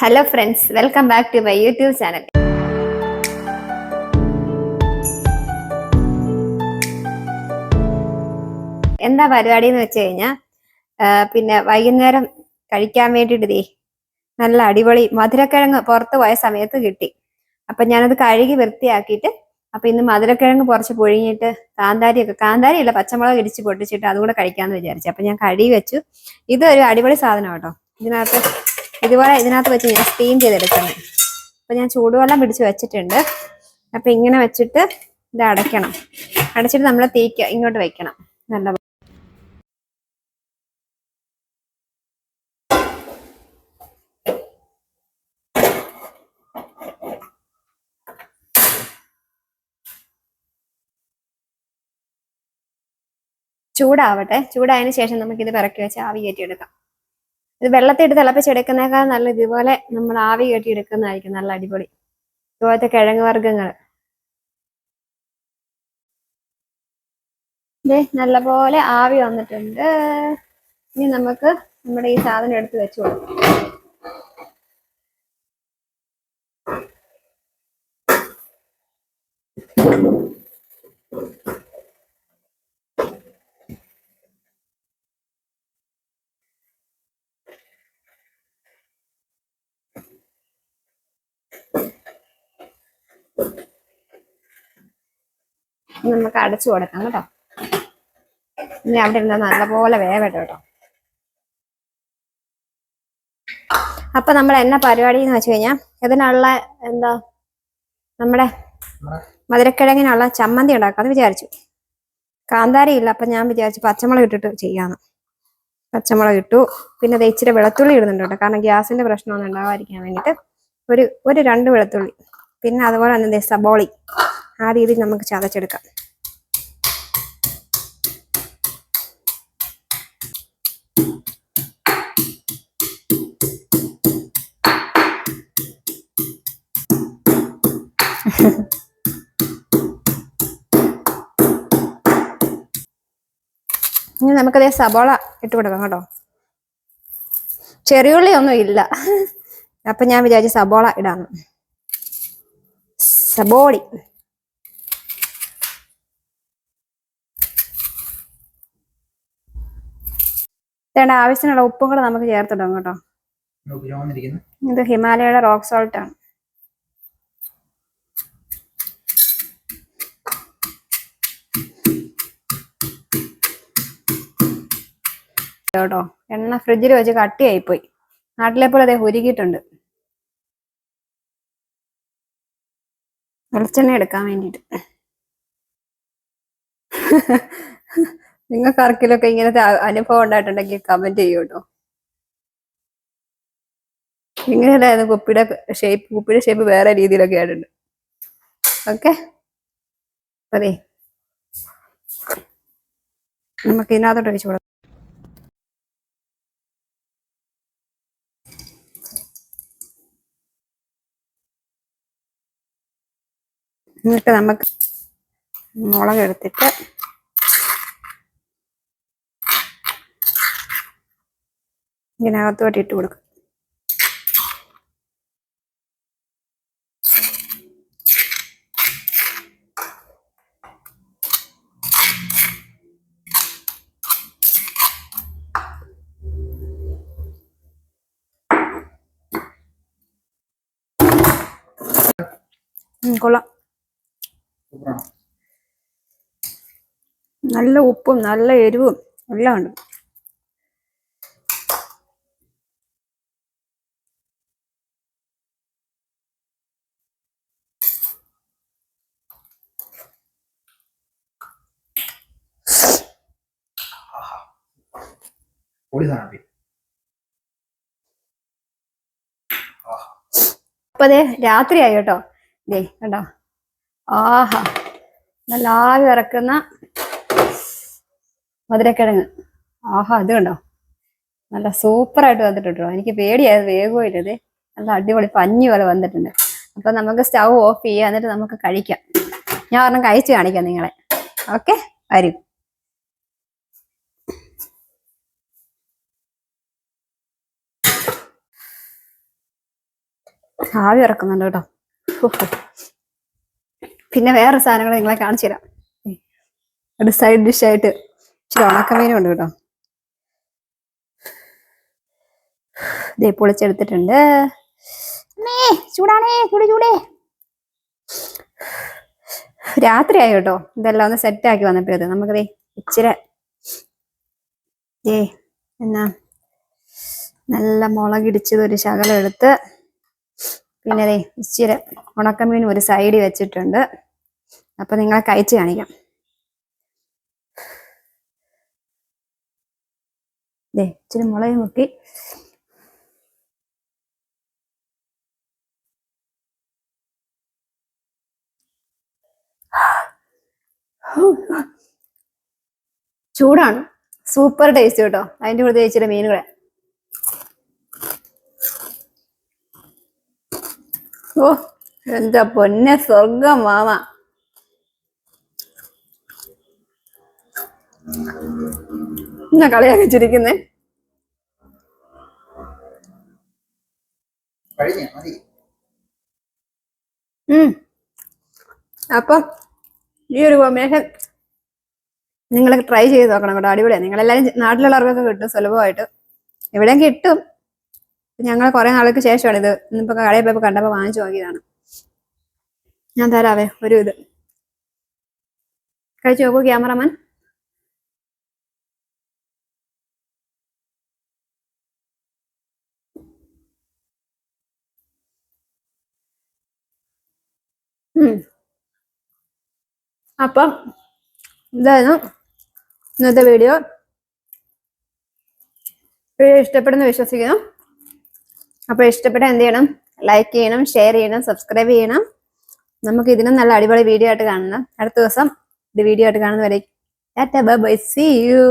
Hello friends welcome back to my YouTube channel എന്താ പരിപാടി എന്ന് വെച്ച് കഴിഞ്ഞാൽ പിന്നെ വൈകുന്നേരം കഴിക്കാൻ വേണ്ടിയിട്ട് നല്ല അടിപൊളി മധുരക്കിഴങ്ങ് പുറത്ത് പോയ സമയത്ത് കിട്ടി. അപ്പൊ ഞാനത് കഴുകി വൃത്തിയാക്കിയിട്ട് അപ്പൊ ഇന്ന് മധുരക്കിഴങ്ങ് കുറച്ച് പുഴുങ്ങിയിട്ട് കാന്താരിയൊക്കെ കാന്താരി അല്ല പച്ചമുളക് ഇടിച്ച് പൊട്ടിച്ചിട്ട് അതുകൂടെ കഴിക്കാമെന്ന് വിചാരിച്ചു. അപ്പൊ ഞാൻ കഴുകി വെച്ചു. ഇതൊരു അടിപൊളി സാധനം കേട്ടോ ഇതിനകത്ത് ഇതുപോലെ ഇതിനകത്ത് വെച്ച് ഞാൻ സ്റ്റീം ചെയ്തെടുക്കുന്നത് അപ്പൊ ഞാൻ ചൂടുവെള്ളം പിടിച്ച് വെച്ചിട്ടുണ്ട്. അപ്പൊ ഇങ്ങനെ വെച്ചിട്ട് ഇത് അടയ്ക്കണം. അടച്ചിട്ട് നമ്മൾ തീക്ക ഇങ്ങോട്ട് വെക്കണം. നല്ല ചൂടാവട്ടെ. ചൂടായതിനു ശേഷം നമുക്കിത് പിറക്കി വെച്ച് ആവി കയറ്റിയെടുക്കാം ഇത് വെള്ളത്തിട്ട് തിളപ്പിച്ചെടുക്കുന്നേക്കാൾ നല്ല ഇതുപോലെ നമ്മൾ ആവി കെട്ടി എടുക്കുന്നതായിരിക്കും നല്ല അടിപൊളി. ഇതുപോലത്തെ കിഴങ്ങ് വർഗങ്ങൾ. നല്ലപോലെ ആവി വന്നിട്ടുണ്ട്. ഇനി നമുക്ക് നമ്മുടെ ഈ സാധനം എടുത്ത് വെച്ചു കൊടുക്കാം. നമുക്ക് അടച്ചു കൊടുക്കാം കേട്ടോ. ഇനി അവിടെ ഇരുന്ന നല്ലപോലെ വേവട്ടെ കേട്ടോ. അപ്പൊ നമ്മൾ എന്ന പരിപാടി എന്ന് വെച്ച് കഴിഞ്ഞാൽ ഇതിനുള്ള എന്താ നമ്മുടെ മധുരക്കിഴങ്ങിനുള്ള ചമ്മന്തി ഉണ്ടാക്കാന്ന് വിചാരിച്ചു. കാന്താരി ഇല്ല അപ്പൊ ഞാൻ വിചാരിച്ചു പച്ചമുളക് ഇട്ടിട്ട് ചെയ്യാന്ന്. പച്ചമുളക് ഇട്ടു. പിന്നെ അത് ഇച്ചിരി വെളുത്തുള്ളി ഇടുന്നുണ്ട് കേട്ടോ കാരണം ഗ്യാസിന്റെ പ്രശ്നമൊന്നും ഉണ്ടാവാതിരിക്കാൻ വേണ്ടിയിട്ട്. ഒരു ഒരു രണ്ട് വെളുത്തുള്ളി. പിന്നെ അതുപോലെ തന്നെ സബോളി. ആ രീതിയിൽ നമുക്ക് ചതച്ചെടുക്കാം. ഇനി നമുക്കതേ സബോള ഇട്ട് കൊടുക്കാം കേട്ടോ. ചെറിയുള്ളി ഒന്നും ഇല്ല. അപ്പൊ ഞാൻ വിചാരിച്ചു സബോള ഇടാന്ന്. സബോളി വേണ്ട ആവശ്യത്തിനുള്ള ഉപ്പും കൂടെ നമുക്ക് ചേർത്തിടാം കേട്ടോ. ഇത് ഹിമാലയയുടെ റോക്ക് സോൾട്ട് ആണ്. കേട്ടോ. എണ്ണ ഫ്രിഡ്ജിൽ വെച്ച് കട്ടിയായിപ്പോയി. നാട്ടിലെ പോലെ അതേ ഉരുകിയിട്ടുണ്ട്. വെളിച്ചെണ്ണ എടുക്കാൻ വേണ്ടിട്ട് നിങ്ങൾക്ക് ആർക്കിലൊക്കെ ഇങ്ങനത്തെ അനുഭവം ഉണ്ടായിട്ടുണ്ടെങ്കിൽ കമന്റ് ചെയ്യൂട്ടോ. ഇങ്ങനെയല്ലായിരുന്നു കുപ്പിയുടെ ഷേപ്പ് കുപ്പിയുടെ ഷേപ്പ് വേറെ രീതിയിലൊക്കെ ആയിട്ടുണ്ട്. ഓക്കെ അതെ നമുക്ക് ഇതിനകത്തോട്ട് ഒഴിച്ചു എന്നിട്ട് നമുക്ക് മുളക് എടുത്തിട്ട് ഇതിനകത്തോട്ട് ഇട്ട് കൊടുക്കും. കൊള്ളാം. സൂപ്പറാണ് നല്ല ഉപ്പും നല്ല എരിവും എല്ലാം ഉണ്ട്. അപ്പതേ രാത്രിയായി കേട്ടോ. ദേ കണ്ടോ? ആഹാ. നല്ല ആവി ഇറക്കുന്ന മധുരക്കിഴങ്ങ്. ആഹാ അത് കണ്ടോ? നല്ല സൂപ്പറായിട്ട് വന്നിട്ടുണ്ട് എനിക്ക് പേടിയായത് വേഗവും ഇല്ലത് നല്ല അടിപൊളി പഞ്ഞി പോലെ വന്നിട്ടുണ്ട്. അപ്പൊ നമുക്ക് സ്റ്റൗ ഓഫ് ചെയ്യാം. എന്നിട്ട് നമുക്ക് കഴിക്കാം. ഞാൻ ഒരെണ്ണം കഴിച്ച് കാണിക്കാം നിങ്ങളെ. ഓക്കെ? വരും. ആവി ഇറക്കുന്നുണ്ട് കേട്ടോ. പിന്നെ വേറെ സാധനങ്ങൾ നിങ്ങളെ കാണിച്ചു തരാം. ഒരു സൈഡ് ഡിഷായിട്ട് ഇച്ചിരി ഉണക്കമീനും ഉണ്ട് കേട്ടോ. ദേ പൊളിച്ചെടുത്തിട്ടുണ്ട്. ചൂടാണേ ചൂട് ചൂടേ. രാത്രിയായി കേട്ടോ? ഇതെല്ലാം ഒന്ന് സെറ്റാക്കി വന്നപ്പോഴത് നമുക്കതേ ഇച്ചിരി ദേ എന്നാ നല്ല മുളകിടിച്ചത് ഒരു ശകലം എടുത്ത് പിന്നെ അതെ ഇച്ചിരി ഉണക്കമീൻ ഒരു സൈഡിൽ വെച്ചിട്ടുണ്ട്. അപ്പൊ നിങ്ങളെ കഴിച്ച് കാണിക്കാം. ദേ ഇച്ചിരി മുളക് മുക്കി. ചൂടാണ്. സൂപ്പർ ടേസ്റ്റ് കേട്ടോ. അതിന്റെ കൂടെ ഇച്ചിരി മീൻ ഓ എന്താ പൊന്നെ സ്വർഗം മാമ എന്നാ കളിയാക്കി ചിരിക്കുന്നേ അപ്പം ഈ ഒരു കോമ്പിനേഷൻ നിങ്ങൾ ട്രൈ ചെയ്ത് നോക്കണം കേട്ടോ. അടിപൊളിയാണ് നിങ്ങളെല്ലാവരും നാട്ടിലുള്ളവർക്കൊക്കെ കിട്ടും സുലഭമായിട്ട്. എവിടെയും കിട്ടും. ഞങ്ങൾ കുറെ നാൾക്ക് ശേഷമാണ് ഇത്. ഇന്നിപ്പോ കടയിൽ പോയപ്പോ കണ്ടപ്പോ വാങ്ങിച്ചു നോക്കിയതാണ്. ഞാൻ തരാവേ ഒരു ഇത്. കഴിച്ചു നോക്കൂ ക്യാമറമാൻ. അപ്പൊ ഇതായിരുന്നു ഇന്നത്തെ വീഡിയോ. വീഡിയോ ഇഷ്ടപ്പെടുന്നു വിശ്വസിക്കുന്നു. അപ്പോൾ ഇഷ്ടപ്പെട്ട എന്ത് ചെയ്യണം? ലൈക്ക് ചെയ്യണം ഷെയർ ചെയ്യണം സബ്സ്ക്രൈബ് ചെയ്യണം. നമുക്ക് ഇതിനും നല്ല അടിപൊളി വീഡിയോ ആയിട്ട് കാണണം. അടുത്ത ദിവസം ഇത് വീഡിയോ ആയിട്ട് കാണുന്നവരെ ടാറ്റ ബൈ സി യു